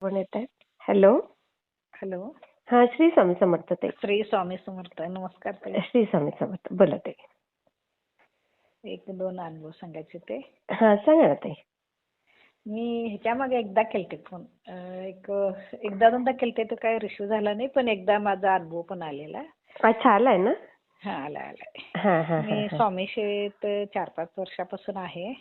कोण येत आहे? हॅलो हॅलो हा श्री स्वामी समर्थ ताई. श्री स्वामी समर्थ नमस्कार ताई. श्री स्वामी समर्थ बोला ताई. एक दोन अनुभव सांगायचे ते. हा सांगा ना ताई. मी ह्याच्या मागे एकदा केलते फोन. अं, एक एकदा दोनदा केलते तर काय रिश्यू झाला नाही पण एकदा माझा अनुभव पण आलेला. अच्छा आलाय ना? हा आला आलाय. हा मी. स्वामी सेवेत चार पाच वर्षापासून आहे.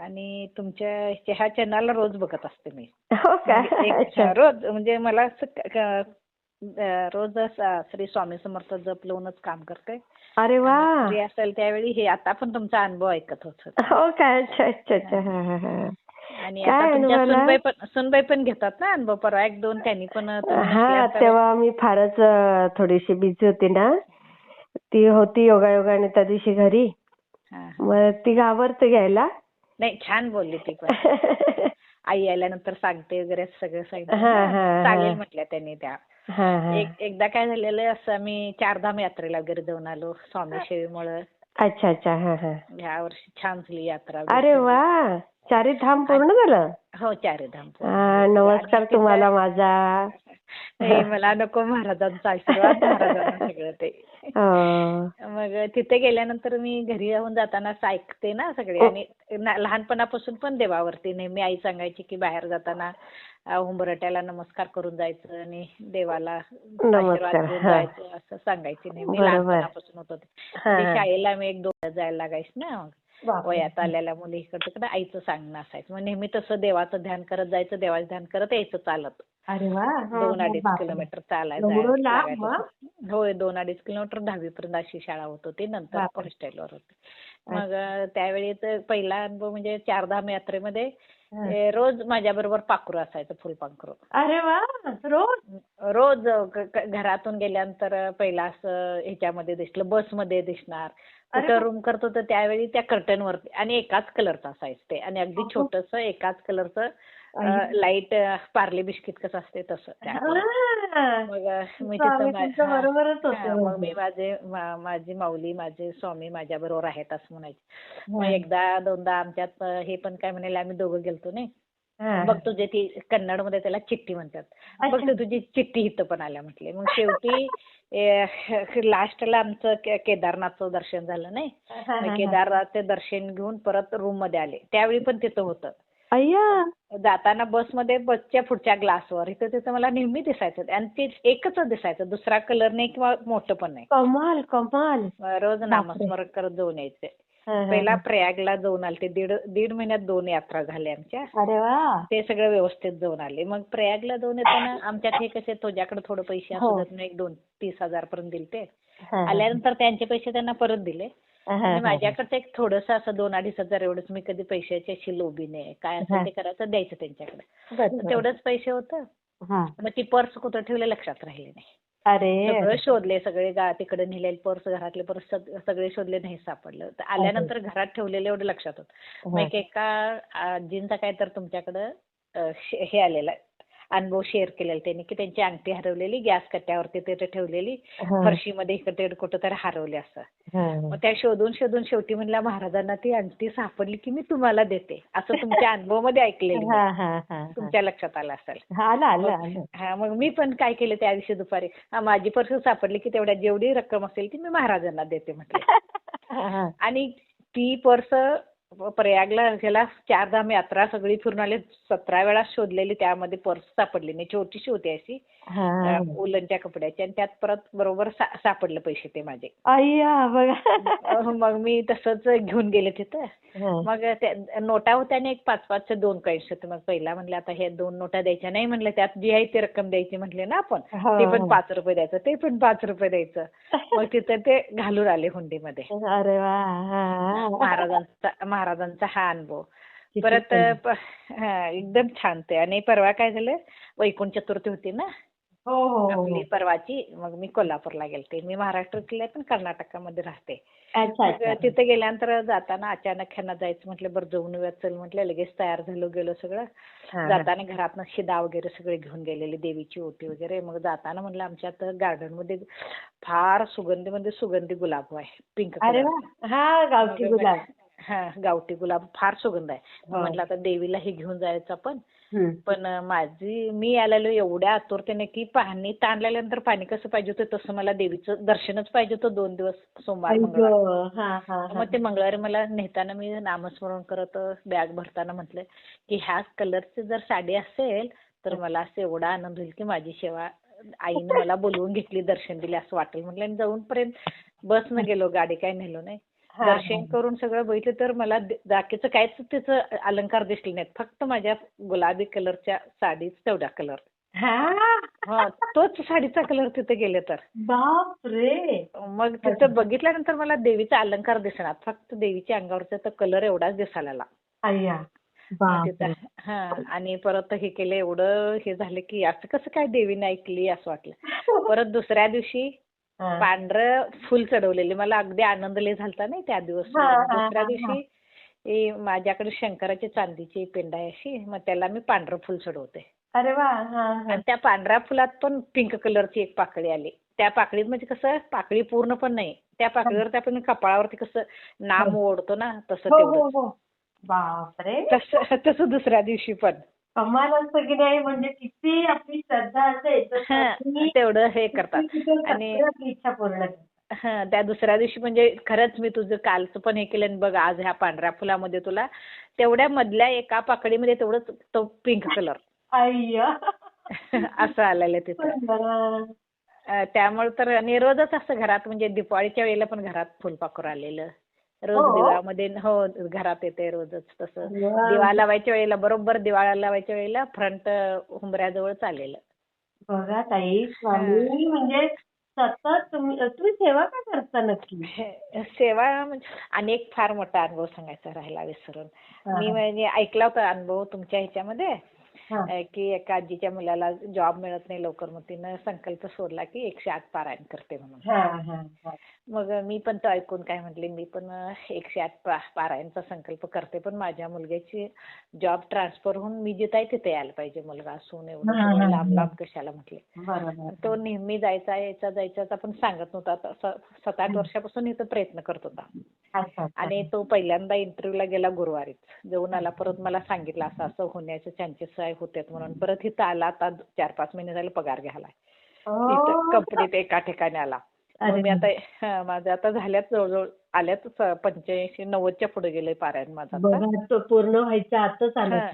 आणि तुमच्या ह्या चॅनलला रोज बघत असते मी. हो का? म्हणजे रोज म्हणजे मला रोज श्री स्वामी समर्थ जप लावूनच काम करते अरे वा! फ्री असेल त्यावेळी हे आता पण तुमचा अनुभव ऐकत होत हो का? अच्छा अच्छा अच्छा. आणि काय आता तुमच्या? सुनबाई पण सुनबाई पण घेतात ना अनुभव? परवा एक दोन त्यांनी पण हा तेव्हा मी फारच थोडीशी बिझी होती ना. ती होती योगायोगाने त्या दिवशी घरी. मग ती घाबरते घ्यायला. नाही छान बोलली ती पण. आई आल्यानंतर सांगते वगैरे सगळं सांगितलं. चालेल म्हटल्या त्यांनी त्या. एक एकदा काय झालेलं असं आम्ही चारधाम यात्रेला वगैरे जाऊन आलो स्वामी सेवेमुळं अच्छा अच्छा. ह्या वर्षी छान झाली यात्रा. अरे. वा! चारी धाम पूर्ण झालं? हो चारधाम पूर्ण. हा, नमस्कार तुम्हाला माझा. नाही मला नको महाराजांचा आशीर्वाद महाराजांना सगळं ते. मग तिथे गेल्यानंतर मी घरी येऊन जाताना असं ऐकते ना सगळे. आणि लहानपणापासून पण देवावरती नेहमी आई सांगायची की बाहेर जाताना उंबरट्याला नमस्कार करून जायचं आणि देवाला आशीर्वाद घेऊन. जायचं असं सांगायची नेहमी. लहानपणापासून होत. शाळेला मी एक दोन जायला लागायची ना. वयात आलेल्या मुली इकडं तिकडं आईचं सांगणं असायचं मग नेहमी तसं देवाचं ध्यान करत जायचं देवाचं ध्यान करत यायचं चालत अरे हा, दोन अडीच बापरे. किलोमीटर चालायला एवढं जायला लांब, लागायचं. होय दोन अडीच किलोमीटर दहावी पर्यंत अशी शाळा होत होती नंतर बापरे. हॉस्टेलवर होते मग अं, त्यावेळी तर पहिला अनुभव म्हणजे चारधाम यात्रेमध्ये हा. ए, रोज माझ्या बरोबर पाखरू असायचं फुलपाखरू अरे वा रोज रोज ग- ग- घरातून गेल्यानंतर पहिला असं ह्याच्यामध्ये दिसलं बसमध्ये दिसणार अरे कुठं. रूम करत होतं त्यावेळी त्या कर्टन वरती आणि एकाच कलरचं असायचं ते आणि अगदी अहो. छोटस एकाच कलरचं. लाइट पार्ले बिस्किट कसं असते तसं. मग मी माझे माझी माऊली माझे स्वामी माझ्या बरोबर आहेत असं म्हणायचे. मग. एकदा दोनदा आमच्यात हे पण काय म्हणाले आम्ही दोघं गेलतो नाही. बघ तुझे ती कन्नडमध्ये त्याला चिठ्ठी म्हणतात. बघ तुझी चिठ्ठी इथं पण आल्या म्हटले. मग शेवटी लास्टला आमचं केदारनाथचं दर्शन झालं नाही. केदारनाथचं दर्शन घेऊन परत रूममध्ये आले. त्यावेळी पण तिथं होतं. अय्या. जाताना बसमध्ये बसच्या पुढच्या ग्लासवर. इथं तिथं मला नेहमी दिसायचं. आणि ते एकच दिसायचं. दुसरा कलर नाही किंवा मोठं पण नाही. कमाल कमाल. रोज नामस्मरण करत जाऊन यायचे. हा, हा, पहिला हा. प्रयागला जाऊन आले ते दीड दीड महिन्यात दोन यात्रा झाल्या आमच्या. अरे वा. ते सगळं व्यवस्थित जाऊन आले. मग प्रयागला जाऊन येताना आमच्यात हे कसे तुझ्याकडे थोडं पैसे हो. असतात म्हणून एक दोन तीस हजार पर्यंत दिले ते हा, हा. आल्यानंतर त्यांचे पैसे त्यांना परत दिले. हा, हा, आणि हा. माझ्याकडचं एक थोडंसं असं दोन अडीच हजार एवढंच मी कधी पैशाची अशी लोभी नाही काय हा. असेल ते करायचं द्यायचं त्यांच्याकडे. तेवढंच पैसे होतं हा. मग ती पर्स कुठं ठेवले लक्षात राहिले नाही अरे सगळं शोधले सगळे गा तिकडे नेलेले पर्स घरातले पर्स सगळे शोधले नाही सापडलं तर आल्यानंतर घरात ठेवलेलं एवढं लक्षात होतं मग हा. एक आजींचा काय तर तुमच्याकडं हे आलेला अनुभव शेअर केलेला त्यांनी की त्यांची अंगठी हरवलेली गॅस कट्ट्यावरती तिथे ठेवलेली. फरशीमध्ये इकडे कुठं तरी हरवली असं. मग त्या शोधून शोधून शेवटी म्हणल्या महाराजांना ती अंगठी सापडली की मी तुम्हाला देते असं तुमच्या अनुभवामध्ये ऐकलेलं. तुमच्या लक्षात आलं असेल हा, मग मी पण काय केलं त्या दिवशी दुपारी हा माझी पर्स सापडली की तेवढ्या जेवढी रक्कम असेल ती मी महाराजांना देते म्हटलं. आणि ती पर्स प्रयागला ह्याला चारधाम यात्रा सगळी फिरून आले सतरा वेळा शोधलेली त्यामध्ये पर्स सापडली. नाही छोटीशी होती अशी. उलनच्या कपड्याची आणि त्यात परत बरोबर सापडलं पैसे ते माझे. मग मी तसंच घेऊन गेले तिथं. मग नोटा होत्या आणि एक पाच पाचचे दोन कॉईन्स होते. मग पहिला म्हणलं आता हे दोन नोटा द्यायच्या नाही म्हणलं त्यात जी आहे ती रक्कम द्यायची म्हटले ना आपण ते पण. पाच रुपये द्यायचं ते पण पाच रुपये द्यायचं. मग तिथं ते घालून आले हुंडीमध्ये. अरे. महाराजांचा महाराजांचा हा अनुभव. परत एकदम छान ते. आणि परवा काय झालं वैकुंठ चतुर्थी होती ना? हो हो हो. आपली परवाची मग मी कोल्हापूरला गेलते. मी महाराष्ट्रातली पण कर्नाटकामध्ये राहते. अच्छा मग अच्छा. तिथे गेल्यानंतर जाताना अचानक ह्यांना जायचं म्हटलं बरं जाऊन चल म्हटलं लगेच तयार झालो गेलो सगळं. हा, हा. जाताना घरातनं शिदा वगैरे सगळे घेऊन गेलेले देवीची ओटी वगैरे. मग जाताना म्हणलं आमच्यात गार्डनमध्ये फार सुगंधी मध्ये सुगंधी गुलाब आहे. पिंक अरे वा. हा गावठी गुलाब. हा गावठी गुलाब फार सुगंध आहे हो. म्हटलं आता देवीला हे घेऊन जायचं आपण. पण माझी मी आलेलो एवढ्या आतुरतेने की पाणी ताणल्यानंतर पाणी कसं पाहिजे होतं तसं मला देवीचं दर्शनच पाहिजे होतं दोन दिवस सोमवार मंगळवार. हा, हा, हा. मग ते मंगळवारी मला नेताना मी नामस्मरण करत बॅग भरताना म्हटलं की ह्या कलरची जर साडी असेल तर मला असं एवढा आनंद होईल की माझी सेवा आईने मला बोलवून घेतली दर्शन दिले असं वाटेल म्हटलं आणि जाऊन पर्यंत बसनं गेलो गाडी काय नेलो नाही दर्शन करून सगळं बघितलं तर मला बाकीचं काहीच त्याचं अलंकार दिसले नाहीत. फक्त माझ्या गुलाबी कलरच्या साडीच तेवढा कलर. हा? तोच साडीचा कलर तिथे गेले तर. बाप रे मग तिथं बघितल्यानंतर मला देवीचा अलंकार दिसणार. फक्त देवीच्या अंगावरचा तो कलर एवढाच दिसायला हा आणि परत हे केलं एवढं हे झालं की असं कसं काय देवीने ऐकली असं वाटलं. परत दुसऱ्या दिवशी. पांढरं फुल चढवलेले. मला अगदी आनंद लय झालता नाही त्या दिवस. हा, हा, दुसऱ्या हा, दिवशी माझ्याकडे शंकराची चांदीची पेंड आहे अशी. मग त्याला मी पांढरं फुल चढवते. अरे वा हा हा. आणि त्या पांढऱ्या फुलात पण पिंक कलरची एक पाकळी आली. त्या पाकळीत म्हणजे कसं पाकळी पूर्ण पण नाही. त्या पाकळीवरती आपण कपाळावरती कसं नाम ओढतो ना तसं हो तेवढं हो हो. बापरे. तसं तसं दुसऱ्या दिवशी पण. कमाल असतं की नाही? म्हणजे किती आपली श्रद्धा असेल तर तेवढं हे करतात. आणि आपली इच्छा पूर्ण करतात. हा त्या दुसऱ्या दिवशी म्हणजे खरंच मी तुझं कालचं पण हे केलं आणि बघ आज ह्या पांढऱ्या फुलामध्ये तुला तेवढ्या मधल्या एका पाकळीमध्ये तेवढंच तो पिंक कलर असं आलेलं तिथं. त्यामुळे तर आणि रोजच असं घरात म्हणजे दिवाळीच्या वेळेला पण घरात फुलपाखरू आलेलं. रोज हो? दिवाळामध्ये हो घरात येते रोजच तसं. दिवा लावायच्या वेळेला बरोबर दिवाळा लावायच्या वेळेला फ्रंट हुंबऱ्याजवळ चाललेलं बघा ताई स्वामी म्हणजे सतत तुम्ही सेवा का करता नक्की सेवा म्हणजे अनेक फार मोठा अनुभव सांगायचा राहिला विसरून. मी म्हणजे ऐकला होता अनुभव तुमच्या ह्याच्यामध्ये की एका आजीच्या मुलाला जॉब मिळत नाही लवकर मग तिनं संकल्प सोडला की एकशे आठ पारायण करते म्हणून हा, हा, हा. मग मी पण तो ऐकून काय म्हटले मी पण एकशे आठ पारायणचा संकल्प करते पण माझ्या मुलग्याची जॉब ट्रान्सफर होऊन मी जिथे आहे तिथे यायला पाहिजे मुलगा असून एवढं लांब. लांब कशाला म्हटले तो नेहमी जायचा यायचा जायचा पण सांगत नव्हता सात आठ वर्षापासून इथं प्रयत्न करत होता. आणि तो पहिल्यांदा इंटरव्ह्यूला गेला गुरुवारीच. जाऊन आला परत मला सांगितलं असं असं होण्याचे चान्सेस आहे होते म्हणून. परत इथं आला आता चार पाच महिने झाले पगार घ्यायला कंपनीत एका ठिकाणी आला. मी आता माझं आता झाल्यात जवळजवळ आल्यात पंच्याऐंशी नव्वदच्या पुढे गेले पारायण माझं पूर्ण व्हायच्या आतच आलं हा.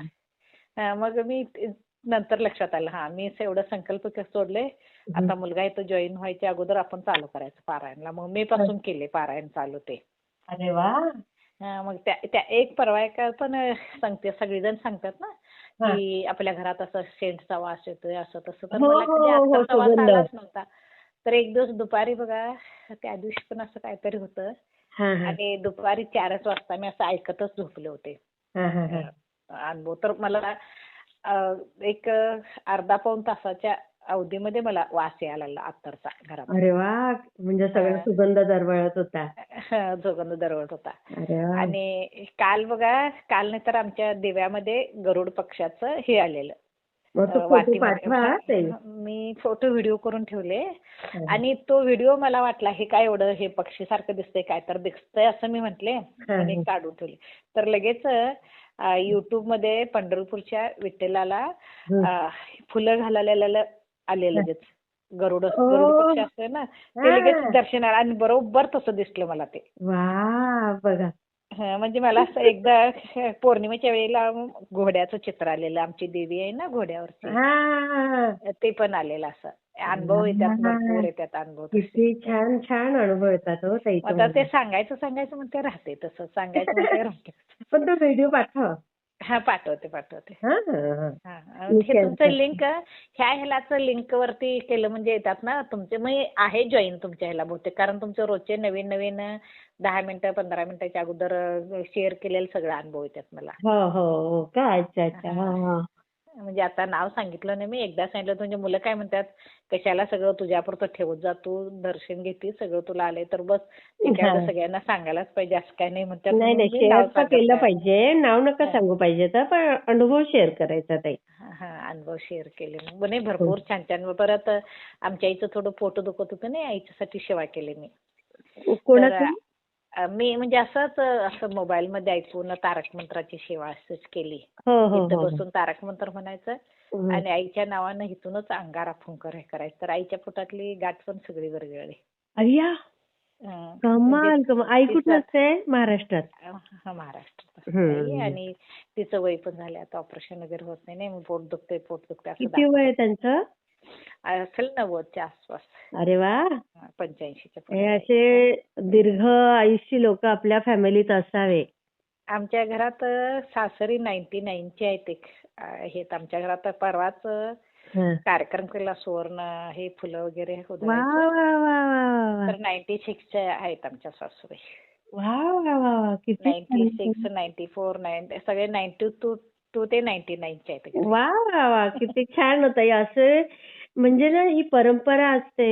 हा, मग मी नंतर लक्षात आलं हा मी एवढं संकल्प सोडले. आता मुलगा इथं जॉईन व्हायच्या अगोदर आपण चालू करायचं पारायणला. मग मे पासून केले पारायण चालू ते. अरे वा हा, मग त्या त्या एक परवा एका पण सांगते सगळेजण सांगतात ना हा. की आपल्या घरात असं सेंटचा वास येतोय असं तसं तर हो, मला हो, कधी हो, आत्ताचा वास सुगंध. आलाच नव्हता तर एक दिवस दुपारी बघा त्या दिवशी पण असं काहीतरी होतं हा, हा. आणि दुपारी चारच वाजता मी असं ऐकतच झोपले होते हा, हा, हा. अनुभव तर मला अं, एक अर्धा पाऊण तासाच्या अवधीमध्ये मला वास यायला लागला अत्तरचा घरात अरे वा! म्हणजे सगळा. सुगंध दरवळत होता. जोगंध दरवळत होता. आणि काल बघा काल नाही तर आमच्या दिव्यामध्ये गरुड पक्षाचं हे आलेलं. मी फोटो व्हिडिओ करून ठेवले. आणि तो व्हिडिओ मला वाटला हे काय एवढं हे पक्षीसारखं दिसतंय काय तर दिसतंय असं मी म्हटले आणि. काढून ठेवले. तर लगेच युट्यूबमध्ये पंढरपूरच्या विठ्ठलाला फुलं घालायला आले लगेच. गरुड. गरुड पक्षी असतोय ना ते. लगेच दर्शनाला आणि बरोबर तसं दिसलं मला ते. वा बघा. म्हणजे मला असं एकदा पौर्णिमेच्या वेळेला घोड्याचं चित्र आलेलं आमची देवी आहे ना घोड्यावरची हा. ते पण आलेलं असं. अनुभव येतात भरपूर येतात अनुभव. किती छान छान अनुभव येतात हो आता. ते सांगायचं सांगायचं म्हणते राहते तसं. सांगायचं म्हणते राहते पण तो व्हिडिओ पाठवा. हा पाठवते पाठवते. हा, मी तुमचं. लिंक ह्या ह्यालाच लिंक वरती केलं म्हणजे येतात ना तुमचे मग आहे जॉईन तुमच्या ह्याला बहुतेक. कारण तुमचे रोजचे नवीन नवीन दहा मिनिटं पंधरा मिनिटाच्या अगोदर शेअर केलेलं सगळं अनुभव येतात मला. हो हो हो. का अच्छा अच्छा. म्हणजे आता नाव सांगितलं नाही मी. एकदा सांगितलं होतं, म्हणजे मुलं काय म्हणतात? कशाला सगळं तुझ्यापुरतं ठेवत जा. तू दर्शन घेते सगळं तुला आलंय. तर बस हा. आता सगळ्यांना सांगायलाच पाहिजे. असं काय नाही म्हणतात. नाही म्हणून नाही. मी शेअर नाव तर सांगत केलं नाही. पाहिजे. नाव नका हा. सांगू पाहिजे. तर पण अनुभव शेअर करायचा ताई. हा, हा. अनुभव शेअर केले मग नाही भरपूर छान छान. परत आमच्या आईचं थोडं पोट दुखत होतं. नाही आईच्यासाठी सेवा केली मी. तर कोणाचं? मी म्हणजे असंच असं मोबाईल मध्ये ऐकून तारक मंत्राची सेवा असंच केली. हो हो इथं हो. बसून तारक मंत्र म्हणायचं. आणि आईच्या नावानं इथूनच अंगारा फुंकर हे करायचं. तर आईच्या पोटातली गाठ पण सगळी विरघळली. अय्या! हं. कमाल कमाल. आई कुठं असते महाराष्ट्रात. महाराष्ट्रात आणि तिचं वय पण झालं. आता ऑपरेशन वगैरे होत नाही पोट दुखतंय पोट दुखतंय असं किती वय आहे त्यांचं. असेल नव्वदच्या आसपास. अरे वा. पंच्याऐंशीच्या हे. असे दीर्घ आयुष्य लोक आपल्या फॅमिलीत असावे. आमच्या घरात सासरी नाईन्टी नाईनचे आहेत एक. आहेत आमच्या घरात परवाच. कार्यक्रम केला सुवर्ण हे फुलं वगैरे वा उधळायचं. वा वा वा. वा तर नाईन्टी सिक्सच्या आहेत आमच्या सासूबाई. वा वा वा वा. किती ninety. Six ninety four ninety सगळे नाईन्टी टू टू ते नाईन्टी नाईनचे आहेत घरी. वा वा वा. किती छान होत. असं म्हणजे ना ही परंपरा असते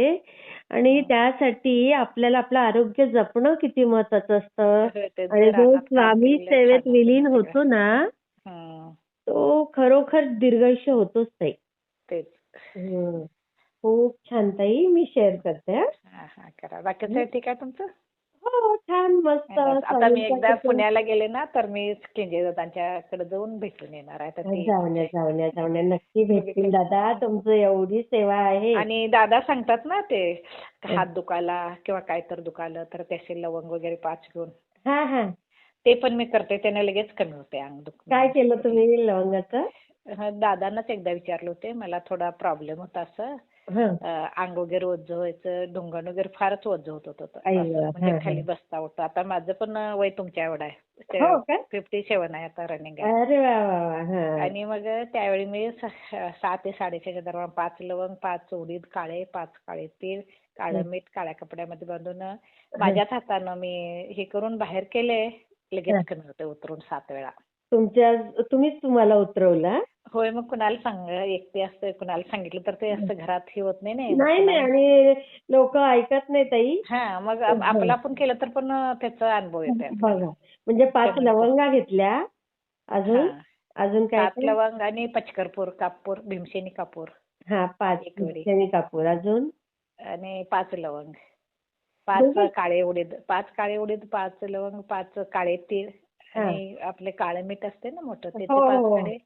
आणि त्यासाठी आपल्याला आपलं आरोग्य जपणं किती महत्वाचं असतं. आणि जो स्वामी सेवेत विलीन. होतो ना तो खरोखर दीर्घायुष्य होतोच ताई. खूप छान ताई मी शेअर करते हं. करा. बाकीचं ठीक आहे तुमचं? हो छान मस्त आता मी एकदा पुण्याला गेले ना तर मी केंजे दादांच्याकडे जाऊन भेटून येणार आहे. नक्की भेटतील. दादा तुमचं एवढी सेवा आहे. आणि दादा सांगतात ना ते हात दुखायला किंवा काय तर दुखायलं तर त्याचे लवंग वगैरे पाच घेऊन. हा हा. ते पण मी करते त्याने लगेच कमी होते अंग दुखणं. काय केलं तुम्ही लवंगाचं? दादांनाच एकदा विचारलं होते मला थोडा प्रॉब्लेम होता असं. अंग वगैरे ओझं व्हायचं ढुंगण वगैरे फारच ओझं होत होतं म्हणजे हं, खाली हं. बसता होतं. आता माझं पण वय तुमच्या एवढं हो आहे फिफ्टी सेवन आहे. आता रनिंग आहे हं. आणि मग त्यावेळी मी सहा ते साडेसहाच्या दरम्यान पाच लवंग पाच उडीद काळे पाच काळे तीळ काळं मीठ काळ्या कपड्यामध्ये बांधून माझ्याच हातानं मी हे करून बाहेर केले हं. लगेच उतरून सात वेळा. तुमच्या तुम्हीच तुम्हाला उतरवला होय मग कुणाला सांग एकटी असते कुणाला सांगितलं तर ते असं घरात हे होत नाही नाही नाही नाही आणि लोक ऐकत नाही ताई. हा मग आप- आपलं आपण केलं तर पण त्याचा अनुभव बघा म्हणजे पाच लवंगा घेतल्या अजून? हा. अजून काय लवंग आणि पचकर्पूर कापूर भीमसेनी कापूर. हा पाच. शनी कापूर अजून? आणि पाच लवंग? पाच काळे उडीद पाच काळे उडीद पाच लवंग पाच काळे तीळ हा. आणि आपले काळे मीठ असते ना मोठं त्याचे हो, पाच हो. काळे.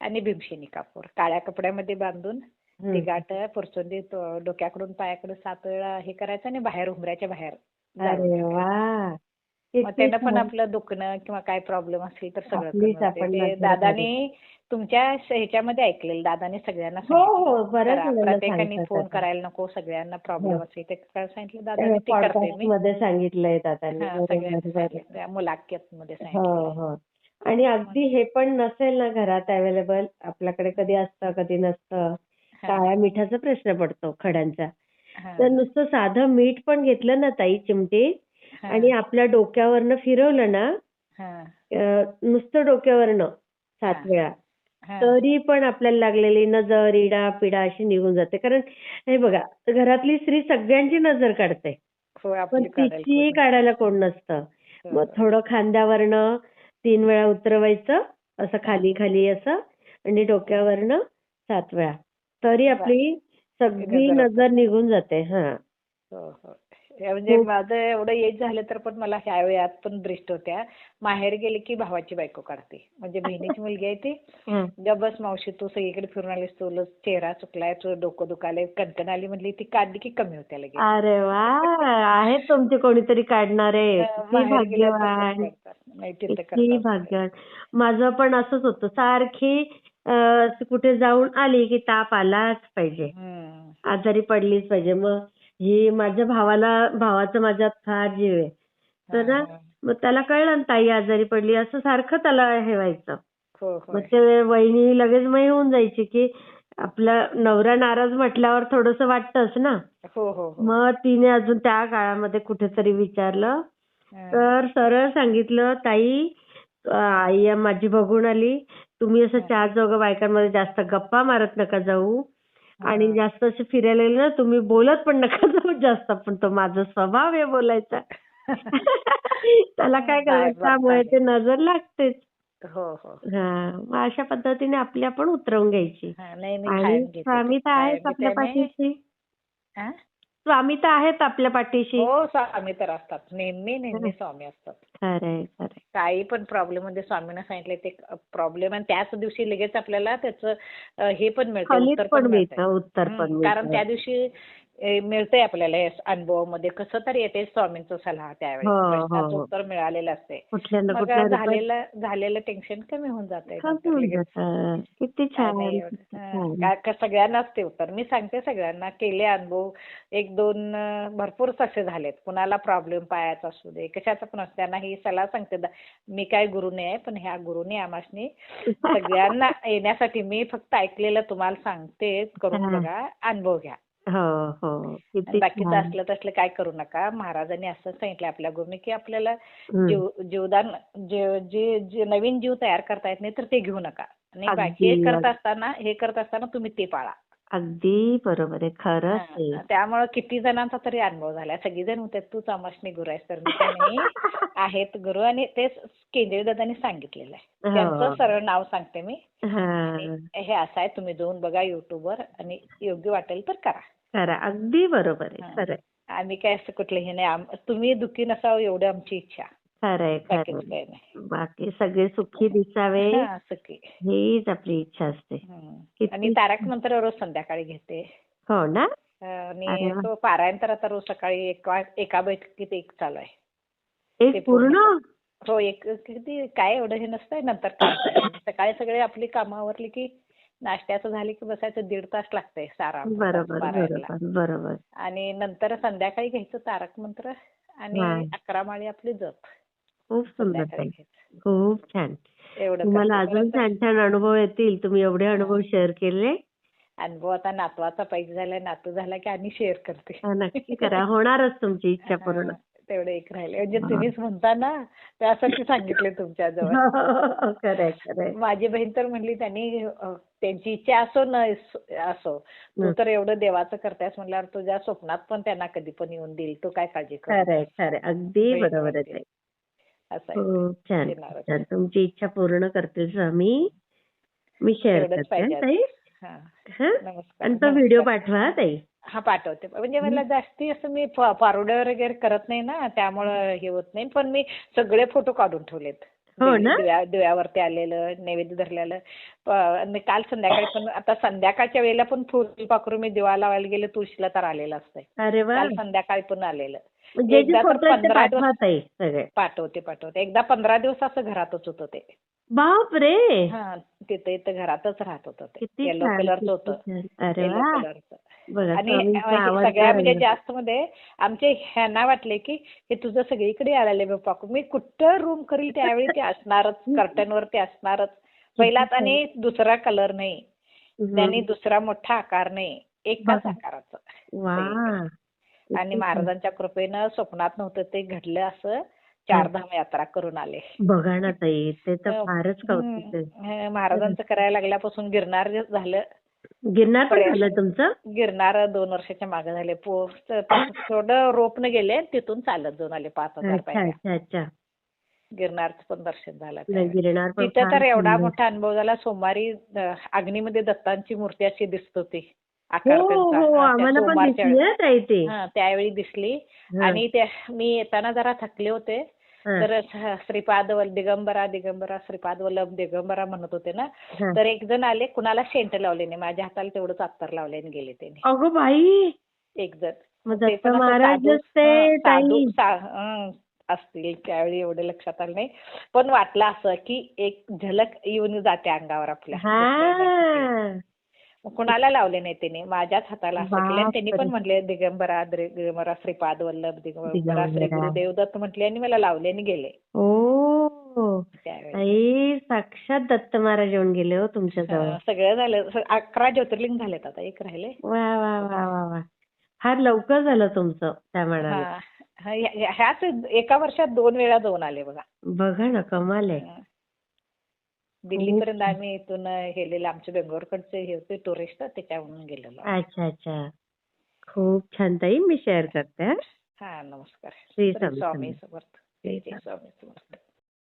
आणि भीमसेनी कापूर काळ्या कपड्यामध्ये बांधून ती. गाठ तो- डोक्याकडून पायाकडे सात वेळा हे करायचं आणि बाहेर उंबऱ्याच्या बाहेर अरे जायचं. वा मग त्यानं पण. आपलं दुखणं किंवा काय प्रॉब्लेम असेल तर सगळं दादानी तुमच्या ह्याच्यामध्ये ऐकलेलं दादानी सगळ्यांना हो हो प्रत्येकाने फोन. करायला नको सगळ्यांना प्रॉब्लेम हो. असेल ते काय सांगितलं दादानी ते करते मी सांगितलंय हा, मुलाखत मध्ये सांगितलं आणि अगदी हे पण नसेल ना घरात अवेलेबल आपल्याकडे कधी असतं कधी नसतं. काळ्या मिठाचा प्रश्न पडतो खड्यांचा. तर नुसतं साधं मीठ पण घेतलं ना ताई चिमटी आणि आपल्या डोक्यावरनं फिरवलं ना नुसतं डोक्यावरनं सात. वेळा. तरी पण आपल्याला लागलेली नजर इडा पिडा अशी निघून जाते. कारण हे बघा घरातली स्त्री सगळ्यांची नजर काढते. हो पण तिची. काढायला कोण नसतं. मग थोडं खांद्यावरनं तीन वेळा उतरवायचं असं खाली खाली असं आणि डोक्यावरनं सात वेळा. तरी आपली सगळी नजर निघून जाते. हे. म्हणजे माझं एवढं एज झालं तर पण मला ह्या वेळात पण दृष्ट होत्या. माहेर गेले की भावाची बायको काढते. म्हणजे बहिणीची मुलगी आहे ती. हं. बस मावशी तू सगळीकडे फिरून आलीस तुला चेहरा चुकलाय तुझं डोकं दुखायलंय कणकण आली म्हणली ती काढली की कमी होत्या लगेच. अरे वा! आहेत तुमचे कोणीतरी काढणारे. भाग्यवान. भाग्यवान. माझं पण असंच होतं. सारखी कुठे जाऊन आली की ताप आलाच पाहिजे. आजारी पडलीच पाहिजे. मग ही माझ्या भावाला भावाचं माझ्यात फार जीव आहे. तर ना. मग त्याला कळलं ना ताई आजारी पडली असं सारखं त्याला हे व्हायचं हो हो. मग ते वहिनी लगेच मग येऊन जायची की आपला नवरा नाराज म्हटल्यावर थोडस वाटतंच ना. हो हो हो. मग तिने अजून त्या काळामध्ये कुठेतरी विचारलं. तर सरळ सांगितलं ताई आई माझी बघून आली. तुम्ही असं चार चौघ बायकांमध्ये जास्त गप्पा मारत नका जाऊ. आणि जास्त असे फिरायला गेले ना तुम्ही बोलत पण नका जाऊ जास्त पण तो माझा स्वभाव आहे बोलायचा. त्याला काय करायचं? त्यामुळे ते नजर लागतेच. हो हो. हा मग अशा पद्धतीने आपली आपण उतरवून घ्यायची. हा, आणि स्वामी. तर आहेच आपल्या पाठीशी? स्वामी तर आहेत आपल्या पाठीशी. हो स्वामी तर असतात. नेहमी नेहमी स्वामी असतात. खरंय खरंय. काही पण प्रॉब्लेममध्ये स्वामींना सांगितलं ते प्रॉब्लेम आणि त्याच दिवशी लगेच आपल्याला त्याचं हे पण मिळतं फलित उत्तर पण. मिळतं उत्तर पण हं, कारण त्या मिळतं दिवशी मिळतंय आपल्याला या अनुभवामध्ये. कसं तरी येते स्वामींचा सल्ला त्यावेळी. हो, प्रश्नाचं. उत्तर मिळालेलं असते. मग झालेलं झालेलं टेन्शन कमी होऊन. जातं. किती छान. सगळ्यांनाच ते उत्तर. मी सांगते सगळ्यांना केले अनुभव. एक दोन भरपूर सक्सेस झालेत. कुणाला प्रॉब्लेम पायाचा असू दे कशाचा पण असू त्यांना ही सलाह सांगते. मी काय गुरु नाही आहे पण ह्या गुरुने आमासनी सगळ्यांना येण्यासाठी मी फक्त ऐकलेलं तुम्हाला सांगते. करून. बघा. अनुभव घ्या. हो हो आणि किती बाकीचं छान असलं तसलं काय करू नका महाराजांनी असं सांगितलं आपल्या गुरुने की आपल्याला. जीव जीवदान जे जे जे नवीन जीव तयार करता येत नाही तर ते घेऊ नका आणि बाकी हे करत. असताना हे करत असताना तुम्ही ते पाळा अगदी बरोबर आहे. खरंच आहे. हा, त्यामुळे किती जणांचा तरी अनुभव झाला. सगळीजण म्हणतात तू चामासनी गुरु आहेस. तर मी काय नाही आहेत गुरु आणि ते केंद्रीय दादांनी सांगितलेलं आहे. हो. त्यांचं सरळ नाव सांगते मी. हा आणि हे. असं आहे तुम्ही जाऊन बघा युट्यूबवर आणि योग्य वाटेल तर करा. खरं अगदी बरोबर आहे. हा. खरंय आम्ही काय असं कुठलं हे नाही. आम- तुम्ही दुःखी नसावं एवढी आमची इच्छा. खरंय खरंय. बाकी सगळे सुखी दिसावे. हा, हीच आपली इच्छा असते. किती आणि तारक मंत्र रोज संध्याकाळी घेते. हो ना? आणि अरे वा. तो पारायण तर आता रोज सकाळी एका एका बैठकीत एक चालू आहे. ते एक पूर्ण हो एक किती काय एवढं हे नसतंय नंतर. सकाळी सगळे आपली कामं आवरली की नाश्त्याचं झाली की बसायचं दीड तास लागतंय सारा बरोबर पारायणला. बरोबर बरोबर. आणि नंतर संध्याकाळी घ्यायचं तारक मंत्र आणि हा. अकरा माळी आपली जप. खूप सुंदर ताई. खूप छान. एवढं तुम्हाला. अजून छान छान अनुभव येतील. तुम्ही एवढे अनुभव शेअर केले. अनुभव आता नातवाचा पाहिजे झालाय नातू झाला की आणि शेअर करते. हा, नक्की करा. होणारच तुमची इच्छा पूर्ण. हा, तेवढं एक राहिले म्हणजे हा. तुम्हीच म्हणता ना त्यासाठी सांगितले तुमच्या जवळ खरंय खरंय. माझी बहीण तर म्हणली त्यांनी त्यांची इच्छा असो न असो- तू हं. तर एवढं देवाचं करतायस म्हणल्यावर तुझ्या स्वप्नात पण त्यांना कधी पण येऊन देईल. तू काय काळजी कर खरंय खरंय. अगदी बरोबर आहे खूप छान तुमची इच्छा पूर्ण करतील स्वामी. मी शेअर करते हं, ताई. हा. हं? आणि तो व्हिडिओ. पाठवा हं, ताई. हा पाठवते. म्हणजे मला जास्ती असं मी पारोड्या वगैरे करत नाही ना त्यामुळं हे होत नाही. पण मी सगळे फोटो काढून ठेवलेत. हो ना? दिव्या- दिव्यावरती आलेलं नैवेद्य धरलेलं. आणि काल संध्याकाळी पण आता संध्याकाळच्या वेळेला पण फुल पाखरू मी दिवा लावायला गेले तुळशीला तर आलेलं असतंय. अरे वा! काल संध्याकाळी पण आलेलं. जे जे एकदा तर फोटो आहेत ते पंधरा पाठवा ताई सगळे. पाठवते पाठवते. एकदा पंधरा दिवस असं घरातच होतं ते. बाप रे हा तिथे इथं घरातच राहत होतं ते. किती येलो छान कलरचं किती होतं. छान. अरे येलो वा! कलरचं बघा आणि स्वामींचा आवडता सगळ्या म्हणजे. जास्त मध्ये आमचे ह्यांना वाटले की हे तुझं सगळीकडे आलेले बघ पाकू मी कुठं रूम करील त्यावेळी ते असणारच कर्टन वर ते असणारच पहिलाच आणि दुसरा कलर नाही. हम्म. त्यांनी दुसरा मोठा आकार नाही. एकाच बघा. आकाराचं. वा! आणि महाराजांच्या कृपेनं स्वप्नात नव्हतं ते घडलं असं चारधाम यात्रा करून आले. बघा ना ताई ते तर. फारच कौतुक आहे. महाराजांचं करायला लागल्यापासून गिरनार जे झालं पण प्रयास. झालं तुमचं? गिरनार दोन वर्षाच्या मागे झाले. थोडं रोपनं गेले तिथून चालत जाऊन आले पाच हजार पायऱ्या. गिरनारचं पण दर्शन झालं तिथं तर एवढा. मोठा अनुभव झाला सोमवारी अग्नीमध्ये दत्तांची मूर्ती अशी दिसत होती. हो हो त्यावेळी दिसली. आणि मी येताना जरा थकले होते. तर श्रीपाद दिगंबरा दिगंबरा श्रीपाद वल्लभ दिगंबरा म्हणत होते ना. तर एक जण आले कुणाला सेंट लावले नाही. माझ्या हाताला तेवढंच अत्तर लावले आणि गेले त्यांनी अगं बाई! एक जण. ते असतील त्यावेळी एवढे लक्षात आलं नाही. पण वाटलं असं की एक झलक येऊन जाते अंगावर आपल्या. कुणाला लावले नाही त्यांनी माझ्याच हाताला असं त्यांनी पण. म्हटले दिगंबरा दिगंबरा श्रीपाद वल्लभ दिगंबरा. श्री गुरुदेव दत्त म्हटले आणि मला लावले आणि गेले. साक्षात दत्त महाराज येऊन गेले हो तुमच्या जवळ सगळं झालं. अकरा ज्योतिर्लिंग झालेत आता एक राहिले. वा वा वा वा वा. फार लवकर झालं तुमचं त्या ह्या- ह्याच एका वर्षात दोन वेळा जाऊन आले बघा. बघा ना कमाल आहे. दिल्लीपर्यंत आम्ही इथून गेलेलो. आमचे बेंगलोरकडचे हे होते टुरिस्ट त्याच्यावरून गेलेलो. अच्छा अच्छा. खूप छान. ताई मी शेअर करते हं. हा नमस्कार. श्री श्री स्वामी समर्थ. जय स्वामी समर्थ.